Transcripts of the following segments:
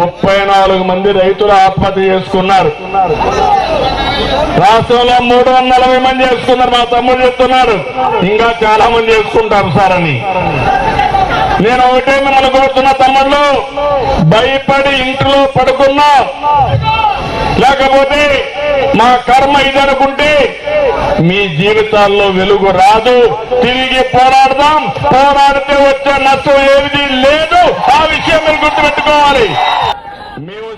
ముప్పై నాలుగు మంది రైతులు ఆత్మహత్య చేసుకున్నారు. రాష్ట్రంలో మూడు వందల నలభై మంది చేసుకున్నారు. మా తమ్ముడు చెప్తున్నారు ఇంకా చాలా మంది చేసుకుంటారు సార్ అని. నేను ఒకటే మిమ్మల్ని కోరుతున్న తమ్ముళ్ళు భయపడి ఇంట్లో పడుకున్నా. లేకపోతే మా కర్మ ఇదనుకుంటే మీ జీవితాల్లో వెలుగు రాదు. తిరిగి పోరాడదాం. పోరాడితే వచ్చే నష్టం ఏది లేదు. ఆ విషయం మీరు గుర్తుపెట్టుకోవాలి.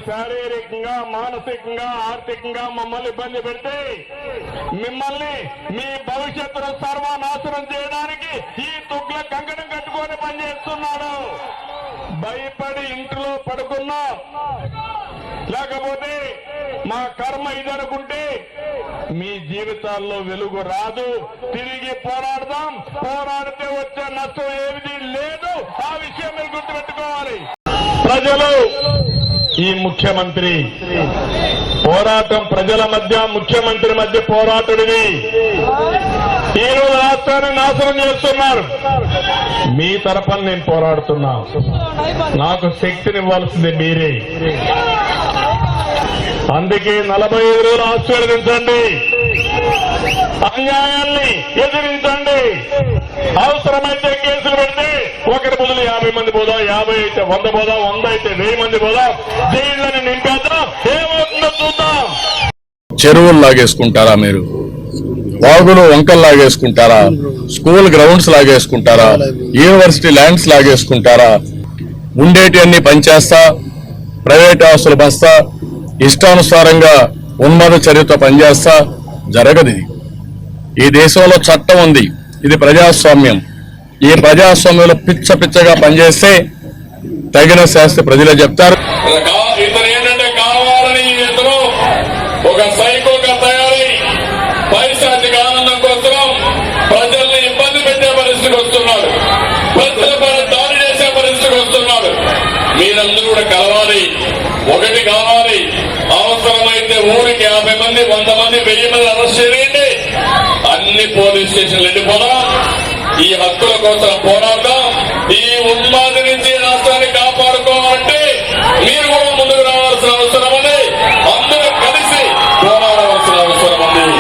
శారీరకంగా మానసికంగా ఆర్థికంగా మమ్మల్ని ఇబ్బంది పెడితే మిమ్మల్ని మీ భవిష్యత్తును సర్వనాశనం చేయడానికి ఈ తుగ్ల కంకణం కట్టుకొని పనిచేస్తున్నాడు. భయపడి ఇంట్లో పడుకున్నా. లేకపోతే మా కర్మ ఇదనుకుంటే మీ జీవితాల్లో వెలుగు రాదు. తిరిగి పోరాడదాం. పోరాడితే వచ్చే నష్టం ఏది లేదు. ఆ విషయం మీరు గుర్తుపెట్టుకోవాలి. ప్రజలు ఈ ముఖ్యమంత్రి. పోరాటం ప్రజల మధ్య ముఖ్యమంత్రి మధ్య పోరాటుడివి ఈరోజు రాష్ట్రాన్ని నాశనం చేస్తున్నారు. మీ తరపున నేను పోరాడుతున్నా. నాకు శక్తినివ్వాల్సింది మీరే. అందుకే నలభై ఐదు రోజులు ఆశీర్వదించండి అన్యాయాన్ని ఎదిరించండి. అవసరమైతే యాభై మంది పోదాం యాభై అయితే వంద పోదాం వంద అయితే వెయ్యి మంది పోదాం. జైళ్ళని నింపేద్దాం ఏమవుతుందో చూద్దాం. చెరువులు లాగేసుకుంటారా మీరు? వాగులు వంకలు లాగేసుకుంటారా? స్కూల్ గ్రౌండ్స్ లాగేసుకుంటారా? యూనివర్సిటీ ల్యాండ్స్ లాగేసుకుంటారా? ఉండేటి అన్ని పనిచేస్తా ప్రైవేట్ ఆస్తులు బస్తా ఇష్టానుసారంగా ఉన్మాద చర్యతో పనిచేస్తా జరగదు ఈ దేశంలో చట్టం ఉంది ఇది ప్రజాస్వామ్యం. ఈ ప్రజాస్వామ్యంలో పిచ్చ పిచ్చగా పనిచేస్తే తగిన శాస్త్రి ప్రజలే చెప్తారు. కా- ఇతను ఏంటంటే కావాలని ఇతను ఒక సైకోగా తయారై పైశాచిక ఆనందం కోసం ప్రజల్ని ఇబ్బంది పెట్టే పరిస్థితికి వస్తున్నాడు. ప్రజలపై దాడి చేసే పరిస్థితికి వస్తున్నాడు. మీరందరూ కూడా కలవాలి ఒకటి కావాలి. అవసరమైతే ఊరికి యాభై మంది వంద మంది వెయ్యి మంది అరెస్ట్ చేయండి. అన్ని పోలీస్ స్టేషన్లు వెళ్ళిపోదాం. ఈ హక్కుల కోసం